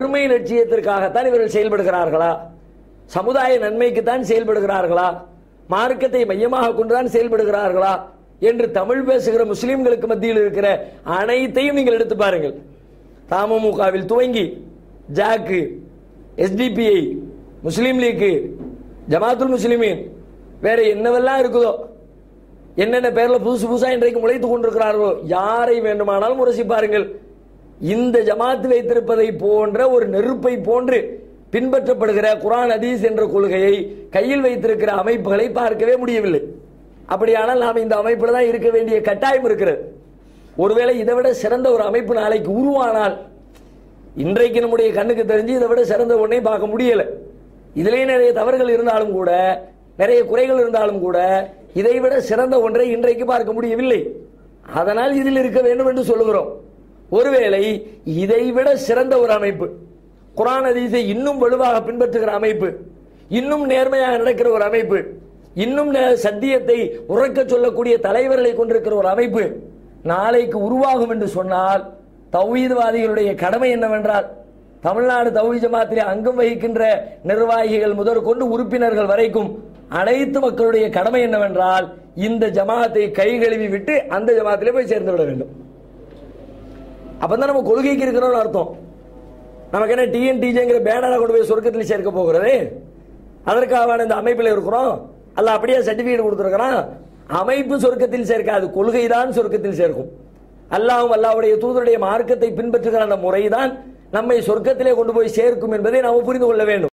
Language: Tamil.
பெருமை லட்சியத்திற்காகத்தான் இவர்கள் செயல்படுகிறார்களா? சமுதாய நன்மைக்குத்தான் செயல்படுகிறார்களா? மார்க்கத்தை மையமாக கொண்டுதான் செயல்படுகிறார்களா? என்று தமிழ் பேசுகிற முஸ்லிம்களுக்கு மத்தியில் இருக்கிற அனைத்தையும் நீங்கள் எடுத்து பாருங்கள். தமுகவில் துவங்கி ஜாக்கு எஸ்டிபிஐ முஸ்லீம் லீக்கு ஜமாத்துல் முஸ்லிமீன் வேற என்னவெல்லாம் இருக்குதோ என்னென்ன பேர்ல புதுசு புதுசா இன்றைக்கு முளைத்துக் கொண்டிருக்கிறார்களோ யாரை வேண்டுமானாலும் உரசி பாருங்கள். இந்த ஜமாத்து வைத்திருப்பதை போன்ற ஒரு நெருப்பை போன்று பின்பற்றப்படுகிற குரான் அதீஸ் என்ற கொள்கையை கையில் வைத்திருக்கிற அமைப்புகளை பார்க்கவே முடியவில்லை. அப்படியானால் நாம் இந்த அமைப்பில் தான் இருக்க வேண்டிய கட்டாயம் இருக்கிறது. ஒருவேளை இதை விட சிறந்த ஒரு அமைப்பு நாளைக்கு உருவானால் இன்றைக்கு நம்முடைய கண்ணுக்கு தெரிஞ்சு இதை விட சிறந்த ஒன்றை பார்க்க முடியல. இதிலேயே நிறைய தவறுகள் இருந்தாலும் கூட நிறைய குறைகள் இருந்தாலும் கூட இதை விட சிறந்த ஒன்றை இன்றைக்கு பார்க்க முடியவில்லை. அதனால் இதில் இருக்க வேண்டும் என்று சொல்லுகிறோம். ஒருவேளை இதைவிட சிறந்த ஒரு அமைப்பு. குரான் அதிசை இன்னும் வலுவாக பின்பற்றுகிற அமைப்பு. இன்னும் நேர்மையாக நடக்கிற ஒரு அமைப்பு. இன்னும் நே- சத்தியத்தை உறக்க சொல்லக்கூடிய தலைவர்களை கொண்டிருக்கிற ஒரு அமைப்பு. நாளைக்கு உருவாகும் என்று சொன்னால் தௌஹீத்வாதிகளுடைய கடமை என்னவென்றால் தமிழ்நாடு தௌஹீத் ஜமாத்திலே அங்கம் வகிக்கின்ற நிர்வாகிகள் முதற்கொண்டு உறுப்பினர்கள் வரைக்கும் அனைத்து மக்களுடைய கடமை என்னவென்றால் இந்த ஜமாத்தை கை கழுவி விட்டு அந்த ஜமாத்திலே போய் சேர்ந்து விட வேண்டும். அப்போ தான் நம்ம கொள்கைக்கு இருக்கிறோம்னு அர்த்தம். நமக்கு என்ன டிஎன்டிஜேங்கிற பேனரை கொண்டு போய் சொர்க்கத்தில் சேர்க்க போகிறது? அதற்காக இந்த அமைப்பில் இருக்கிறோம். அல்ல அப்படியே சர்டிஃபிகேட் கொடுத்துருக்கிறான். அமைப்பு சொர்க்கத்தில் சேர்க்காது கொள்கை தான் சொர்க்கத்தில் சேர்க்கும். அல்லாவும் அல்லாஹ்வுடைய தூதருடைய மார்க்கத்தை பின்பற்றுகிற அந்த முறைதான் நம்மை சொர்க்கத்திலே கொண்டு போய் சேர்க்கும் என்பதை நாம் புரிந்து கொள்ள வேண்டும்.